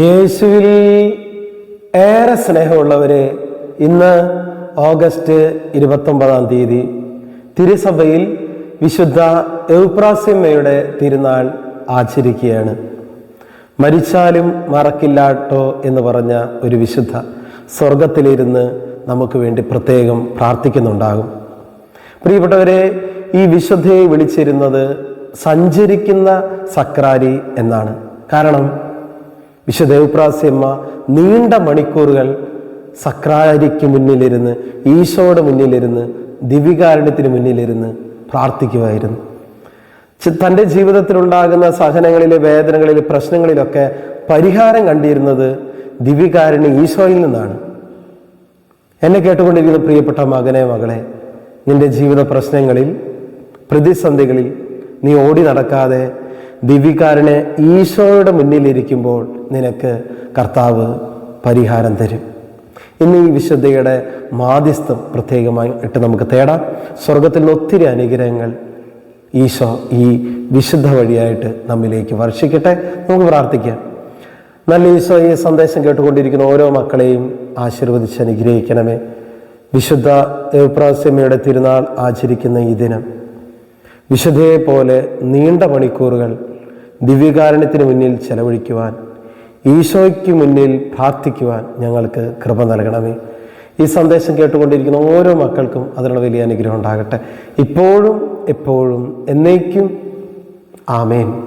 യേശുവിൽ ഏറെ സ്നേഹമുള്ളവരെ ഇന്ന് ഓഗസ്റ്റ് ഇരുപത്തൊമ്പതാം തീയതി തിരുസഭയിൽ വിശുദ്ധ എവുപ്രാസ്യമ്മയുടെ തിരുനാൾ ആചരിക്കുകയാണ്. മരിച്ചാലും മറക്കില്ലാട്ടോ എന്ന് പറഞ്ഞ ഒരു വിശുദ്ധ സ്വർഗത്തിലിരുന്ന് നമുക്ക് വേണ്ടി പ്രത്യേകം പ്രാർത്ഥിക്കുന്നുണ്ടാകും. പ്രിയപ്പെട്ടവരെ ഈ വിശുദ്ധയെ വിളിച്ചിരുന്നത് സഞ്ചരിക്കുന്ന സക്രാരി എന്നാണ്. കാരണം വിശുദ്ധ ദേവപ്രാസ്യമ്മ നീണ്ട മണിക്കൂറുകൾ സക്രാരിക്ക് മുന്നിലിരുന്ന് ഈശോയുടെ മുന്നിലിരുന്ന് ദിവികാരുണ്യത്തിന് മുന്നിലിരുന്ന് പ്രാർത്ഥിക്കുമായിരുന്നു. തന്റെ ജീവിതത്തിലുണ്ടാകുന്ന സഹനങ്ങളിലെ വേദനകളിൽ പ്രശ്നങ്ങളിലൊക്കെ പരിഹാരം കണ്ടിരുന്നത് ദിവികാരുണ്യ ഈശോയിൽ നിന്നാണ്. എന്നെ കേട്ടുകൊണ്ടിരിക്കുന്ന പ്രിയപ്പെട്ട മകനെ മകളെ നിന്റെ ജീവിത പ്രശ്നങ്ങളിൽ പ്രതിസന്ധികളിൽ നീ ഓടി നടക്കാതെ ദിവികാരനെ ഈശോയുടെ മുന്നിലിരിക്കുമ്പോൾ നിനക്ക് കർത്താവ് പരിഹാരം തരും. ഇന്ന് ഈ വിശുദ്ധയുടെ മാധ്യസ്ഥം പ്രത്യേകമായി ഇട്ട് നമുക്ക് തേടാം. സ്വർഗത്തിൽ ഒത്തിരി അനുഗ്രഹങ്ങൾ ഈശോ ഈ വിശുദ്ധ വഴിയായിട്ട് നമ്മിലേക്ക് വർഷിക്കട്ടെ. നമുക്ക് പ്രാർത്ഥിക്കാം. നല്ല ഈശോ ഈ സന്ദേശം കേട്ടുകൊണ്ടിരിക്കുന്ന ഓരോ മക്കളെയും ആശീർവദിച്ച് അനുഗ്രഹിക്കണമേ. വിശുദ്ധ ദേവപ്രാസ്യമയുടെ തിരുനാൾ ആചരിക്കുന്ന ഈ ദിനം വിശുദ്ധയെ പോലെ നീണ്ട മണിക്കൂറുകൾ ദിവ്യകാരണത്തിന് മുന്നിൽ ചെലവഴിക്കുവാൻ ഈശോയ്ക്ക് മുന്നിൽ പ്രാർത്ഥിക്കുവാൻ ഞങ്ങൾക്ക് കൃപ നൽകണമേ. ഈ സന്ദേശം കേട്ടുകൊണ്ടിരിക്കുന്ന ഓരോ മക്കൾക്കും അതിനുള്ള വലിയ അനുഗ്രഹം ഉണ്ടാകട്ടെ. ഇപ്പോഴും എപ്പോഴും എന്നേക്കും. ആമേൻ.